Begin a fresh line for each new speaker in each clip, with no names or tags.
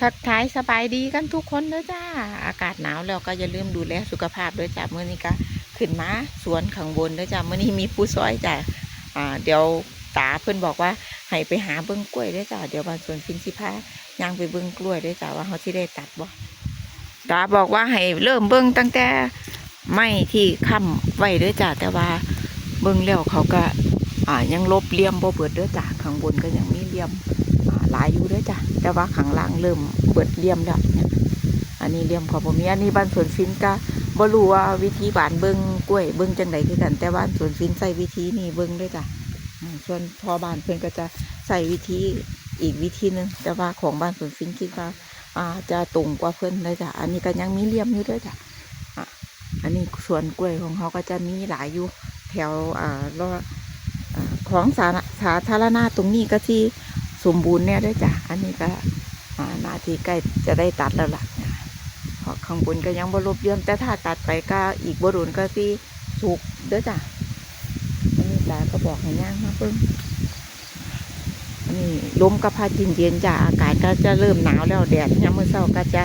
ทักทายสบายดีกันทุกคนเด้อจ้า อากาศหนาวแล้วก็อย่าลืมดูแลสุขภาพด้วยจ้าเมื่อนี้ก็ขึ้นมาสวนข้างบนเด้อจ้าเมื่อนี้มีผู้ซอยจ้าอ่าเดี๋ยวตาเพิ่อนบอกว่าให้ไปหาเบิ้งกล้วยด้อจ้าเดี๋ยวบานสวนฟินสิพาย่างไปเบิ้งกล้วยด้อจ้าว่าเขาที่ได้ตัดบ่ตาบอกว่าให้เริ่มเบิ้งตั้งแต่ไม้ที่ค้ำไว้ด้อจ้าแต่ว่าเบิ้งแล้วเขาก็อ่ายังลบเลี่ยมบ่เบิดด้อจ้าข้างบนก็ยังมีเลี่ยม หลายอยู่เด้อจ้ะแต่ว่าข้างล่างเริ่มเปิดเลี่ยมแล้วเนี่ยอันนี้เลี่ยมพองผมมีอันนี้บ้านสวนฟินก็บ่รู้ว่าวิธีบานเบิ้งกล้วยเบิ้งจังไดคือกัน แต่บ้านสวนฟินใส่วิธีนี้เบิ้งด้วยจ้ะส่วนพอบานเพิ่นก็จะใส่วิธีอีกวิธีหนึงแต่ว่าของบ้านสวนฟินคิดว่าอาจะตรงกว่าเพิ่นเลยจ้ะอันนี้ก็ยังมีเลี่ยมอยู่ด้วยจ้ะอันนี้สวนกล้วยของเขาก็จะมีหลายอยู่แถวอ่ารออ่าของสาธารณสาธารณะตรงนี้ก็ที่ สมบูรณ์เนี่ยด้วยจ้ะ อันนี้ก็นาทีใกล้จะได้ตัดแล้วล่ะเพราะข้างบนก็ยังบรบเยี่ยมแต่ถ้าตัดไปก็อีกบรุนก็ที่สุกด้อจ้ะอันนี้ตาก็บอกให้ย่างมาเพิ่งอันนี้ลมก็พัดเย็นๆจ้ะอากาศก็จะเริ่มหนาวแล้วแดดยามมื้อเช้าก็จะ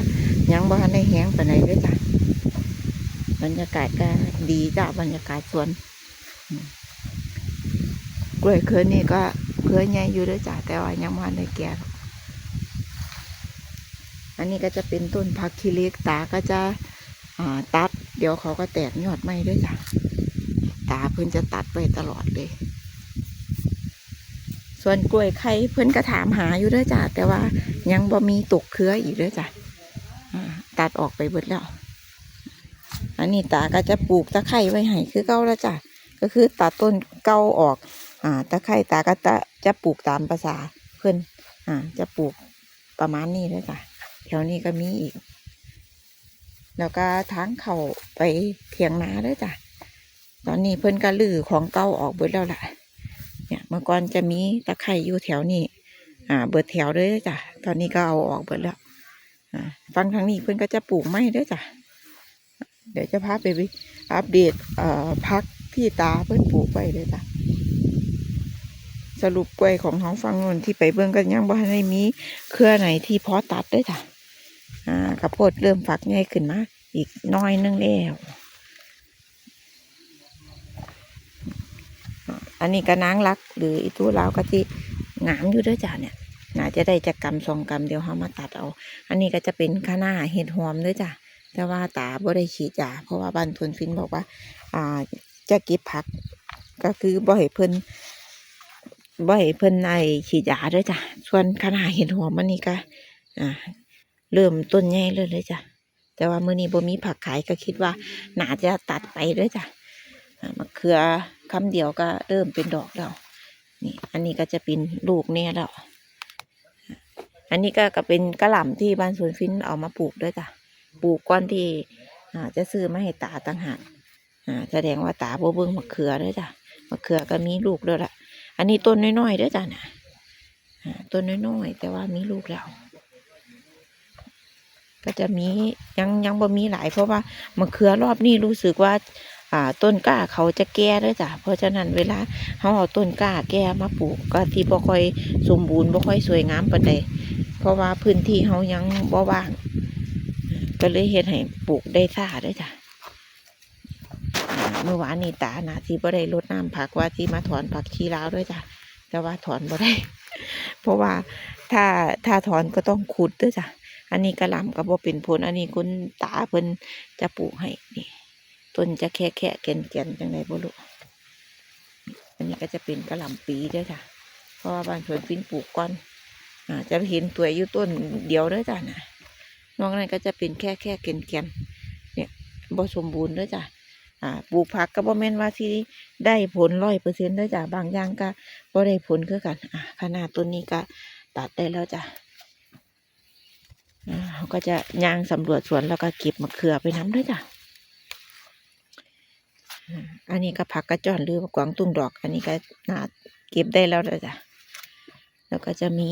ยังบ่ทันได้แห้งไปานดเด้อจ้ะบรรยากาศก็ดีจ้ะบรรยากาศสวนกล้วยเครือนี่ก็ เคยใหญ่อยู่ด้วยจ้ะแต่ว่ายังมาในแก่อันนี้ก็จะเป็นต้นผักคีเล็กตาก็จะตัด เดี๋ยวเขาก็แตกยอดไม่ด้วยจ้ะตาเพิ่อนจะตัดไปตลอดเลย ส่วนกล้วยไข่เพิ่อนก็ถามหาอยู่ด้วยจ้ะแต่ว่ายังบ่มีตกเครืออีกด้วยจ้ะตัดออกไปเบิดแล้ว อันนี้ตาก็จะปลูกตะไคร้ไว้ให้คือเก้าแล้วจ้ะก็คือตัดต้นเก้าออก อ่าตะไคร่ตาก็จะ จะปลูกตามภาษาเพื่อนอ่า จะปลูกประมาณนี้เลยจ้ะแถวนี้ก็มีอีก แล้วก็ทางเขาไปเถียงนาด้วยจ้ะตอนนี้เพื่อนก็ลือของเก่าออกเบิดแล้วล่ะ เนี่ยเมื่อก่อนจะมีตะไคร่อยู่แถวนี้ อ่า เบิดแถวเลยจ้ะตอนนี้ก็เอาออกเบิดแล้วอ่าฟังทางนี้เพื่อนก็จะปลูกไม้ด้วยจ้ะเดี๋ยวจะพาไปอัปเดตเอ่อพักที่ตาเพื่อนปลูกไว้เลยจ้ะ สรุปกล้วยของท้องฟังนนที่ไปเบิ่งกันยังบ่ทันได้มี เครือไหนที่เพาะตัดเด้วยจ้ะอ่าข้าวโพดเริ่มฝักใหญ่ขึ้นมา อีกน้อยนึงแล้วอันนี้ก็นางรัก หรืออีตู้ลาวก็ที่งามอยู่ด้วยจ้ะเนี่ยน่าจะได้จากกรรมสองกรรมเดียวเขามาตัดเอา อันนี้ก็จะเป็นข้าหน้าเห็ดหอมด้วยจ้ะแต่ว่าตาบ่ได้ฉีดยาเพราะว่าบ้านทุนฟินบอกว่า อ่าจะเก็บผัก ก็คือบ่ให้เพิ่น บ่ให้เพิ่นไอฉีดยาด้วยจ้ะ ส่วนขนาดเห็นหัวมันนี่ก็อ่าเริ่มต้นใหญ่เลยเลยจ้ะ แต่ว่ามื้อนี้บ่มีผักขายก็คิดว่าน่าจะตัดไปด้วยจ้ะมะเขือคำเดียวก็เริ่มเป็นดอกแล้วนี่ อันนี้ก็จะเป็นลูกเนี่ยแล้ว อันนี้ก็ก็เป็นกระหล่ำที่บ้านสวนฟินเอามาปลูกด้วยจ้ะ ปลูกก้อนที่อ่าจะซื้อมาให้ตาต่างหากอ่าแสดงว่าตาบ่เบิ่งมะเขือด้วยจ้ะมะเขือก็มีลูกด้วยล่ะ อันนี้ต้นน้อยๆด้อจ้ะนะอ่าต้นน้อยๆแต่ว่ามีลูกแล้ว ก็จะมียังยังบ่มีหลาย เพราะว่ามะเขือรอบนี้รู้สึกว่า อ่า ต้นกล้าเขาจะแก่ด้อจ้ะเพราะฉะนั้นเวลาเขาเอาต้นกล้าแก่มาปลูกก็ที่บ่ค่อยสมบูรณ์บ่ค่อยสวยงามปานใดเพราะว่าพื้นที่เขายังบ่ว่าง ก็เลยเฮ็ดให้ปลูกได้ซ่าด้อจ้ะ เมื่อวานนี่ตานะที่บ่ได้รดน้ำผักว่าที่มาถอนผักชีลาวด้วยจ้ะแต่ว่าถอนบ่ได้ เพราะว่าถ้าถ้าถอนก็ต้องขุดด้วยจ้ะอันนี้กระหลำก็บ่เป็นผล อันนี้คุณตาเพิ่นจะปลูกให้นี่ต้นจะแค่แค่แก่นแก่นจังไดบ่รู้อันนี้ก็จะเป็นกระหล่ำปีด้วยจ้ะเพราะว่าบ้านสวนฟินปลูกก่อนอ่าจะเห็นตัวอยู่ต้นเดียวด้วยจ้ะนะนอกนั้นก็จะเป็นแค่แค่แก่นแก่นเนี่ยบ่สมบูรณ์ด้วยจ้ะ อ่าปลูกผักก็บ่แม่นว่าที่ได้ผลร้อยเปอร์เซ็นต์ได้จ้ะบางอย่างก็บ่ได้ผลคือกันอ่าขนาดต้นนี้ก็ตัดได้แล้วจ้ะเขาก็จะย่างสำรวจสวนแล้วก็เก็บมะเขือไปน้ำด้วยจ้ะอันนี้ก็ผักกระจอนหรือกวางตุ้งดอก อันนี้ก็นาเก็บได้แล้วด้จ้ะ แล้วก็จะมี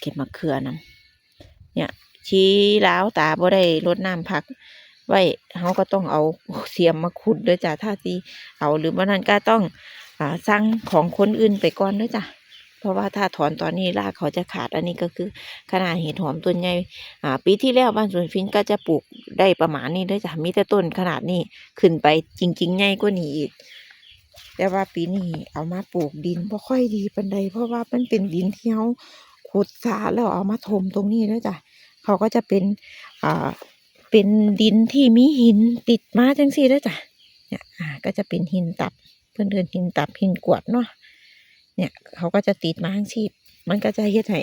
เก็บมะเขือน้ำเนี่ย ชี้ล้าวตาบ่ได้รดน้ำผัก ไว้เขาก็ต้องเอาเสียมมาขุดด้วยจ้ะถ้าที่เอาหรือว่านั้นก็ต้องอ่าสั่งของคนอื่นไปก่อนด้วยจ้ะเพราะว่าถ้าถอนตอนนี้รากเขาจะขาดอันนี้ก็คือขนาดเห็ดหอมต้นใหญ่ปีที่แล้วบ้านสวนฟินก็จะปลูกได้ประมาณนี้ด้อจ้ะมีแต่ต้นขนาดนี้ขึ้นไปจริงๆใหญ่กว่านี้อีกแต่ว่าปีนี้เอามาปลูกดินบ่ค่อยดีปานใดเพราะว่ามันเป็นดินที่เราขุดสาแล้วเอามาถมตรงนี้แล้วจ้ะเขาก็จะเป็นอ่า เป็นดินที่มีหินติดมาจังซี่แล้วจ้ะเนี่ยอ่าก็จะเป็นหินตับ เพื่อนเดินหินตับหินกวดเนาะเนี่ยเขาก็จะติดมาจังซี่มันก็จะเฮ็ดให้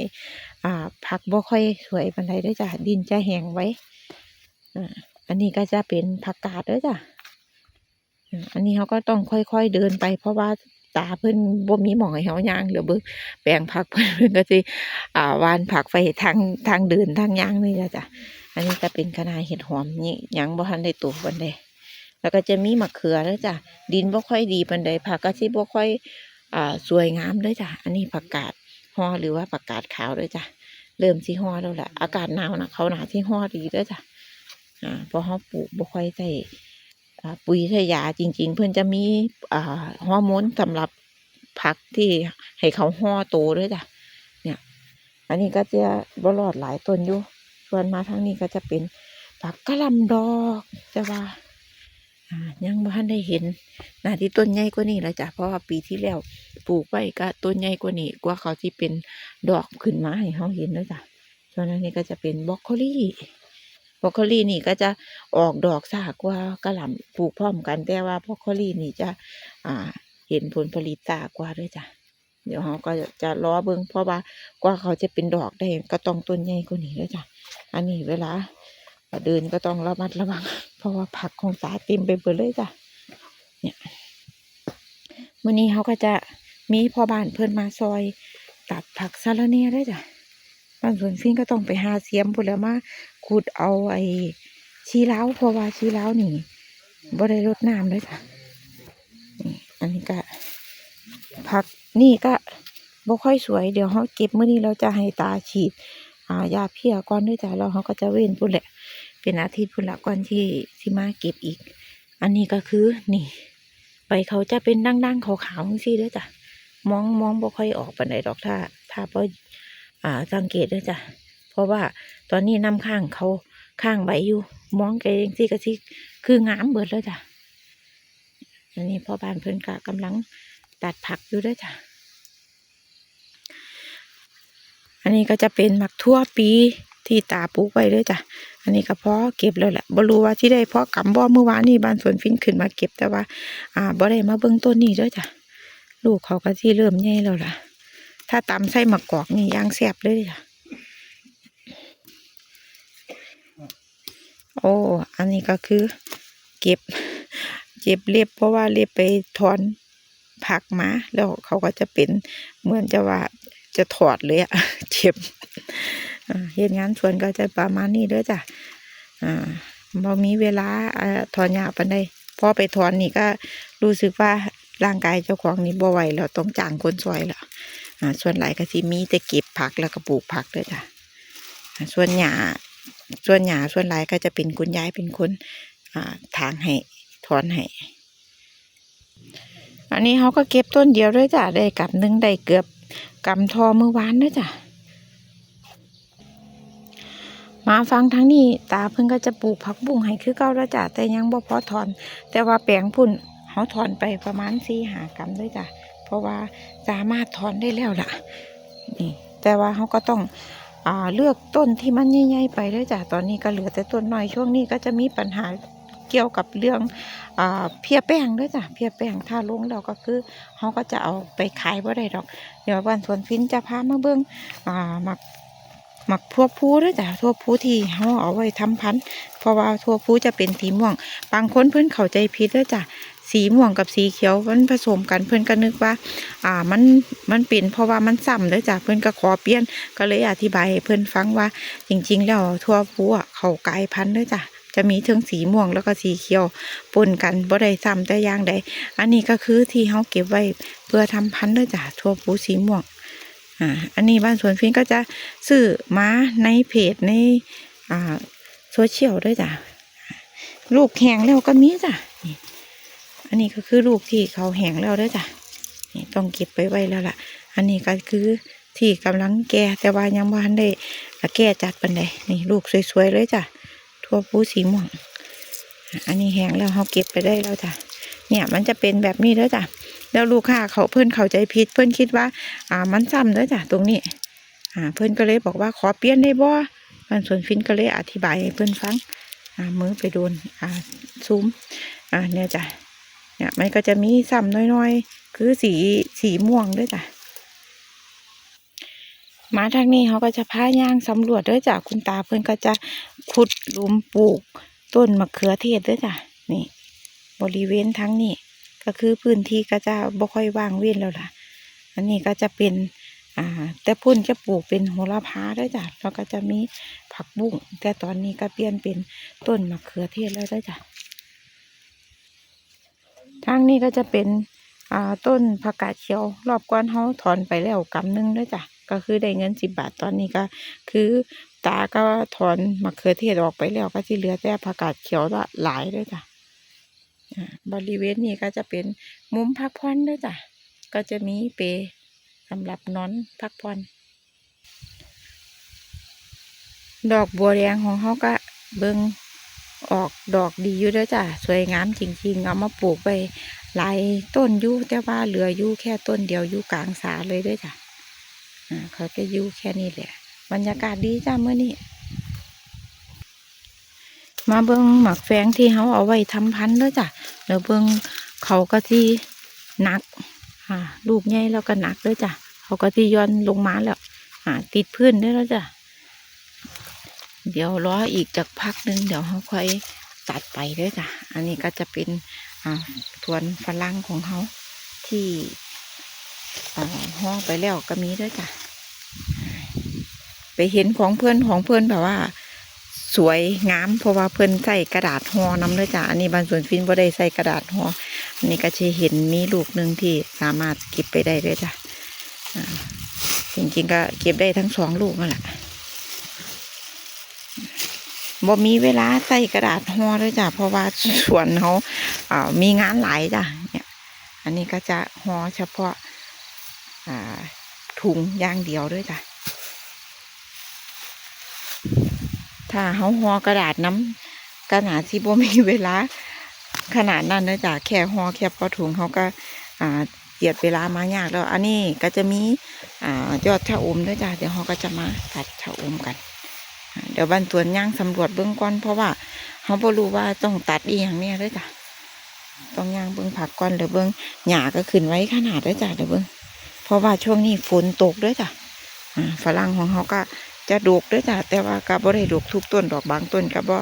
อ่าผักบ่ค่อยสวยปานใดด้อจ้ะดินจะแห้งไว้อ่าอันนี้ก็จะเป็นผักกาดด้อจ้ะอันนี้เขาก็ต้องค่อยๆเดินไป เพราะว่าตาเพิ่อนบ่มีหมองให้เฮาย่างเดี๋ยวเบิ่งแปลงผักเพิ่นเพิ่นก็สิอ่าวานผักไปทางทางเดินทางย่างนี่แหละจ้ะ อันนี้ก็เป็นคะน้าเห็ดหอมนี่ยังบ่ทันได้โตปานใดแล้วก็จะมีมะเขือแล้วจ้ะดินบ่ค่อยดีปานใดผักก็สิบ่ค่อยอ่าสวยงามด้อจ้ะอันนี้ผักกาดฮอหรือว่าผักกาดขาวด้อจ้ะเริ่มสิฮอแล้วแหละอากาศหนาวนะเขาหนาที่ฮอดีด้อจ้ะอ่าเพราะเฮาปลูกบ่ค่อยใส่อ่าปุ๋ยทยาจริง ๆ เพื่อนจะมีอ่าฮอร์โมนสำหรับผักที่ให้เขาห่อโตด้วยจ้ะเนี่ย อันนี้ก็จะบรอดหลายต้นอยู่ ส่วนมาทางนี้ก็จะเป็นผักกะหล่ำดอกจะว่าอ่ายังบ่ทันได้เห็นหน้าที่ต้นใหญ่กว่านี้แล้วจ้ะเพราะว่าปีที่แล้วปลูกไว้ก็ต้นใหญ่กว่านี้กว่าเขาที่เป็นดอกขึ้นมาให้เขาเห็นแล้วจ้ะส่วนอันนี้ก็จะเป็นบรอกโคลีบรอกโคลีนี่ก็จะออกดอกสากกว่ากระหล่ำปลูกพร้อมกันแต่ว่าบรอกโคลีนี่จะอ่าเห็นผลผลิตสากกว่าด้วยจ้ะ เดี๋ยวเขาก็จะรอเบิ่งเพราะว่ากว่าเขาจะเป็นดอกได้ก็ต้องต้นใหญ่กว่านี้ด้วจ้ะอันนี้เวลาเดินก็ต้องระมัดระวัง เพราะว่าผักของสาเต็มไปหมดเลยจ้ะเนี่ยมื่อนี้เขาก็จะมีพ่อบ้านเพิ่นมาซอยตัดผักสะระเนียด้วยจ้ะบางส่วนฟินก็ต้องไปหาเสียมพุ่นแล้วมาขุดเอาไอ้ชีเล้าเพราะว่าชีเล้านี่บ่ได้รดน้ำเลยจ้ะอันนี้ก็ผัก นี่ก็บ่ค่อยสวยเดี๋ยวเขาเก็บมื้อนี้เราจะให้ตาฉีดอ่ายาเพียก่อนด้วยจ้ะแล้วเขาก็จะเว้นพุ่นแหละ เป็นอาทิตย์พุ่นละก่อนที่ที่มาเก็บอีก อันนี้ก็คือนี่ใบเขาจะเป็นดังๆขาวๆซี่ด้อจ้ะมองมองบ่ค่อยออกปานใดดอกถ้า ถ้าบ่อ่าสังเกตด้วยจ้ะเพราะว่าตอนนี้น้ำข้างเขาข้างใบอยู่ มองไกงซี่ก็สิคืองามเบิดแล้วจ้ะอันนี้พ่อบ้านเพิ่นก็กำลัง ตัดผักอยู่ด้วยจ้ะ อันนี้ก็จะเป็นหมักทั่วปีที่ตาปลูกไว้ด้วยจ้ะ อันนี้ก็พอเก็บแล้วแหละบรูว่าที่ได้เพาะกำบ่เมื่อวานนี้บ้านสวนฟินขึ้นมาเก็บแต่ว่า อ่าบ่ได้มาเบิ่งต้นนี้ด้วยจ้ะ ลูกเขาก็ที่เริ่มใหญ่แล้วล่ะ ถ้าตำไส้มะกอกนี่ย่างแซ่บเลยจ้ะโอ้ อันนี้ก็คือ เก็บ เก็บเล็บเพราะว่าเล็บไปถอน ผักมาแล้วเขาก็จะเป็นเหมือนจะว่าจะถอดเลยอะเจ็บเฮ็ดงานสวนก็จะประมาณนี้เด้อจ้ะอ่าบ่มีเวลาอ่าถอนหญ้าปานใดพอไปถอนนี่ก็รู้สึกว่าร่างกายเจ้าของนี่บ่ไหวแล้วต้องจ้างคนซอยแล้วอ่าส่วนหลายก็สิมีแต่เก็บผักแล้วก็ปลูกผักด้วยจ้ะส่วนหญ้าส่วนหญ้าส่วนหลายก็จะเป็นคุณยายเป็นคนอ่าถางให้ถอนให้ อันนี้เขาก็เก็บต้นเดียวด้วยจ้ะได้กับนึงได้เกือบกำทอเมื่อวานด้วยจ้ะมาฟังทั้งนี้ตาเพิ่งก็จะปลูกผักบุ้งให้คือเก่าแล้วจ้ะแต่ยังบ่พอถอน แต่ว่าแปลงพุ่นเขาถอนไปประมาณสี่หากรัมด้วยจ้ะเพราะว่าสามารถถอนได้แล้วล่ะนี่แต่ว่าเขาก็ต้องอเลือกต้นที่มันใหญ่ๆไปเลยจ้ะตอนนี้ก็เหลือแต่ต้นน้อยช่วงนี้ก็จะมีปัญหา เกี่ยวกับเรื่องอเพียแป้งด้วยจ้ะเพียแป้งถ้าลงแล้วก็คือเขาก็จะเอาไปขายบ่ได้ดอก เดี๋ยววันสวนฟินจะพามาเบิ่งอ่าหมักหมักทั่วพูด้วยจ้ะทั่วพูที่เขาเอาไว้ทำพันธุ์เพราะว่าทั่วพูจะเป็นสีม่วง บางคนเพิ่อนเข้าใจผิดด้วยจ้ะสีม่วงกับสีเขียวมันผสมกันเพื่อนก็นึกว่า อ่ามันมันเป็นเพราะว่ามันซ้ำเลยจ้ะเพื่อนก็ขอเปลี่ยนก็เลยอธิบายให้เพื่อนฟังว่า จริง ๆ แล้วทั่วผู้อะเขากลายพันธุ์เลยจ้ะ จะมีทั้งสีม่วงแล้วก็สีเขียวปนกันบ่ได้ซ้ำแต่อย่างใดอันนี้ก็คือที่เขาเก็บไว้เพื่อทำพันธุ์เลยจ้ะทั่วผู้สีม่วงอ่าอันนี้บ้านสวนฟินก็จะซื้อมาในเพจในอ่าโซเชียลด้วยจ้ะลูกแข็งแล้วก็มีจ้ะอันนี้ก็คือลูกที่เขาแห้งแล้วด้อจ้ะนี่ต้องเก็บไปไว้แล้วล่ะ อันนี้ก็คือที่กำลังแก่แต่ว่ายังบ่ทันได้แก่จัดปานใดนี่ลูกสวยๆเลยจ้ะ ทั่วผูสีม่วง อันนี้แห้งแล้วเขาเก็บไปได้แล้วจ้ะ เนี่ยมันจะเป็นแบบนี้เด้อจ้ะ แล้วลูกค้าเขาเพื่อนเข้าใจผิดเพื่อนคิดว่า อ่ามันซ้ำเด้อจ้ะตรงนี้ อ่า เพื่อนก็เลยบอกว่าขอเปลี่ยนได้บ่มันส่วนฟินก็เลยอธิบายให้เพื่อนฟัง อ่ามือไปโดน อ่าซูมอ่าเนี่ยจ้ะ เนี่ยมันก็จะมีซ้ำน้อยๆ คือสีสีม่วงด้วยจ้ะ มาทางนี้เขาก็จะพาย่างสำรวจด้วยจ้ะคุณตาเพื่อนก็จะขุดหลุมปลูก ต้นมะเขือเทศด้วยจ้ะนี่ บริเวณทั้งนี้ก็คือพื้นที่ก็จะบ่ค่อยว่างเว้นแล้วล่ะ อันนี้ก็จะเป็นอ่าแต่พุ่นจะปลูกเป็นโหระพาด้วยจ้ะแล้วก็จะมีผักบุ้งแต่ตอนนี้ก็เปลี่ยนเป็นต้นมะเขือเทศแล้วด้วยจ้ะทางนี้ก็จะเป็นอ่าต้นผักกาดเขียว รอบก้อนเขาถอนไปแล้วกำหนึงด้วยจ้ะ ก็คือได้เงินสิบบาทตอนนี้ก็คือตาก็ถอนมะเขือเทศออกไปแล้วก็ที่เหลือแต่ผักกาดเขียวละหลายด้วยจ้ะบริเวณนี้ก็จะเป็นมุมพักผ่อนด้วยจ้ะก็จะมีเปลสำหรับนอนพักผ่อนดอกบัวแดงของเขาก็เบิงออกดอกดีอยู่ด้วยจ้ะสวยงามจริงๆเอามาปลูกไปหลายต้นยู่แต่ว่าเหลืออยู่แค่ต้นเดียวอยู่กลางสาเลยด้วยจ้ะ เขาก็อยู่แค่นี้แหละ บรรยากาศดีจ้าเมื่อนี้ มาเบิ้งหมักแฟงที่เขาเอาไว้ทำพันธุ์เด้อจ้ะแล้วเบิ้งเขาก็ที่หนักลูกใหญ่แล้วก็หนักเด้อจ้ะเขาก็ที่ย้อนลงมาแล้วติดพื้นได้แล้วจ้ะเดี๋ยวรออีกจากพักหนึง เดี๋ยวเขาค่อยตัดไปเด้อจ้ะ อันนี้ก็จะเป็นทวนฝรั่งของเขาที่ห่อไปแล้วก็มีเด้วยจ้ะ เห็นของเพื่อนของเพื่อนแบบว่า สวยงามเพราะว่าเพื่อนใส่กระดาษห่อน้ำเลยจ้ะอันนี้บางส่วนฟินบ่ได้ใส่กระดาษห่ออันนี้ก็จะเห็นมีลูกหนึ่งที่สามารถเก็บไปได้เลยจ้ะอ่าจริงๆก็เก็บได้ทั้งสองลูกนั่นแหละบ่มีเวลาใส่กระดาษห่อเลยจ้ะเพราะว่าสวนเขาเอ่ามีงานหลายจ้ะเนี่ย อันนี้ก็จะห่อเฉพาะอ่าถุงอย่างเดียวด้วยจ้ะ ถ้าเขาห่อกระดาษน้ำกระดาษที่บ่มีเวลา ขนาดนั้นนะจ๊ะแค่ห่อแค่พอถุงเขาก็อ่าเจียดเวลามายากแล้ว อันนี้ก็จะมีอ่ายอดชะอมด้วยจ้ะเดี๋ยวเขาก็จะมาตัดชะอมกัน เดี๋ยวบันตวนย่างสำรวจเบื้องก่อนเพราะว่าเขาบ่รู้ว่าต้องตัดอีอย่างเนี้ยด้วยจ้ะต้องย่างเบื้องผักก่อนเดี๋ยวเบื้องหญ้าก็ขึ้นไว้ขนาดด้วยจ้ะเดี๋ยวเบื้องเพราะว่าช่วงนี้ฝนตกด้วยจ้ะฝรั่งของเขาก็ จะดกด้วยจ้ะแต่ว่าก็บ่ได้ดกทุกต้นดอกบางต้นก็บ่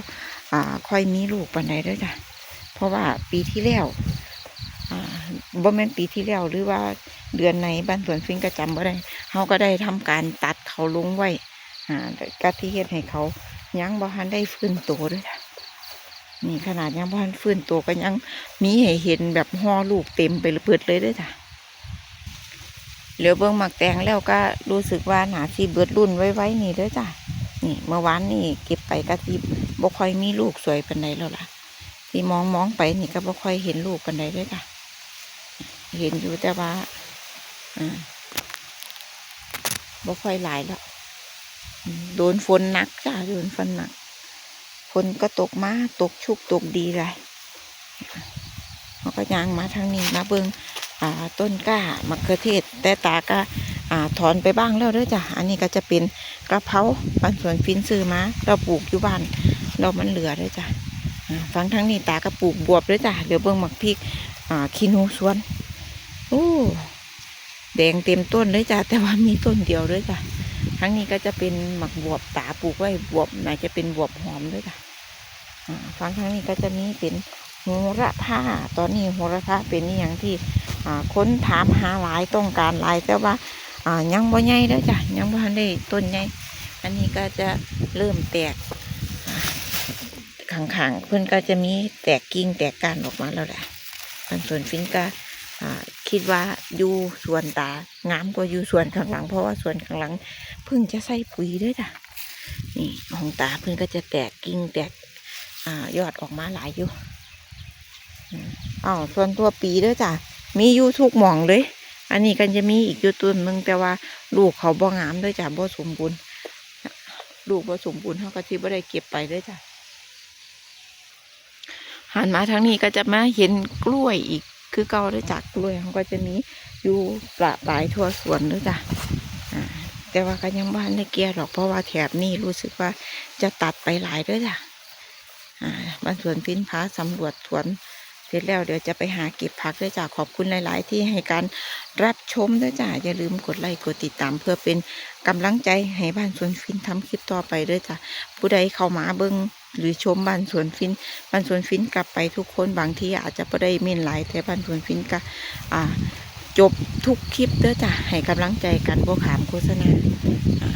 อ่าค่อยมีลูกปานใดด้วยจ้ะเพราะว่าปีที่แล้วอ่าบ่แม่นปีที่แล้วหรือว่าเดือนในบ้านสวนฟิงก็จำบ่ได้เขาก็ได้ทำการตัดเขาลงไว้อ่ากะที่เฮ็ดให้เขายังบ่ทันได้ฟื้นตัวด้วยจ้ะนี่ขนาดยังบ่ทันฟื้นตัวก็ยังมีให้เห็นแบบห่อลูกเต็มไปเปิดเลยด้วยจ้ะ เหลือเบิ่งหมักแตงแล้วก็รู้สึกว่าหนาสีเบิดรุ่นไว้ๆนี่ด้อจ้ะนี่เมื่อวานนี่เก็บไปก็ที่บ่ค่อยมีลูกสวยปานใดแล้วล่ะ ที่มองมองไปนี่ก็บ่ค่อยเห็นลูกปานใดด้อจ้ะเห็นอยู่แต่ว่าอ่าบ่ค่อยหลายแล้วโดนฝนหนักจ้ะโดนฝนหนักฝนก็ตกมาตกชุกตกดีเลยเขาก็ย่างมาทางนี้มาเบิงอ่า ต้นกล้ามะเขือเทศ แต่ตาก็ถอนไปบ้างแล้วเด้วยจ้ะอันนี้ก็จะเป็นกระเพราบ้านสวนฟินซื้อมาเราปลูกอยู่บ้านเรามันเหลือเด้วยจ้ะฟังทั้งนี้ตาก็ปลูกบวบด้วยจ้ะเดี๋ยวเบิ่งหมักพริกขี้นูสวนโอ้แดงเต็มต้นเลยจ้ะแต่ว่ามีต้นเดียวด้วยจ้ะทั้งนี้ก็จะเป็นหมักบวบตาปลูกไว้บวบน่าจะเป็นบวบหอมด้วยจ้ะฟังทั้งนี้ก็จะมีเป็นโหระพาตอนนี้โหระพาเป็นนี่อย่างที่ คนถามหาหลายต้องการหลายแต่ว่ายังบ่ใหญ่เด้อจ้ะยังบ่ทันได้ต้นใหญ่อันนี้ก็จะเริ่มแตกข้างๆเพื่อนก็จะมีแตกกิ่งแตกก้านออกมาแล้วแหละอันส่วนฟินก็คิดว่าอยู่ส่วนตางามกว่าอยู่ส่วนข้างหลัง เพราะว่าส่วนข้างหลังเพิ่งจะใส่ปุ๋ยด้วยจ้ะนี่ของตาเพิ่นก็จะแตกกิ่งแตกอยอดออกมาหลายอยู่อืมอ้าวส่วนตัวปีด้วยจ้ะ มีอยู่ทุกหม่องเลย อันนี้กันจะมีอีกอยู่ต้นหนึ่งแต่ว่าลูกเขาบ่งามด้วยจ้ะบ่สมบูรณ์ลูกบ่สมบูรณ์เขาก็ที่บ่ได้เก็บไปด้วยจ้ะหันมาทางนี้ก็จะมาเห็นกล้วยอีก คือเก่าด้วยจ้ะกล้วยเขาก็จะมีอยู่ประปรายทั่วสวนด้วยจ้ะแต่ว่าก็ยังบ้านได้เกียหรอกเพราะว่าแถบนี้รู้สึกว่าจะตัดไปหลายด้วยจ้ะบ้านสวนพินพาสำรวจสวน เสร็จแล้วเดี๋ยวจะไปหาเก็บผักด้วยจ้าขอบคุณหลาย ๆ ที่ให้การรับชมด้วยจ้าอย่าลืมกดไลค์กดติดตาม เพื่อเป็นกำลังใจให้บ้านสวนฟินทำคลิปต่อไปด้วยจ้าผู้ใดเข้ามาเบิ้งหรือชมบ้านสวนฟินบ้านสวนฟินกลับไปทุกคนบางทีอาจจะไม่ได้เม่นหลายแต่บ้านสวนฟินก็อ่าจบทุกคลิปเด้อจ้าให้กำลังใจกันบ่ขามโฆษณาอ่า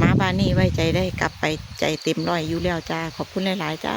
มาบ้านนี้ไว้ใจได้กลับไปใจเต็มร้อยอยู่แล้วจ้า ขอบคุณหลาย ๆ จ้า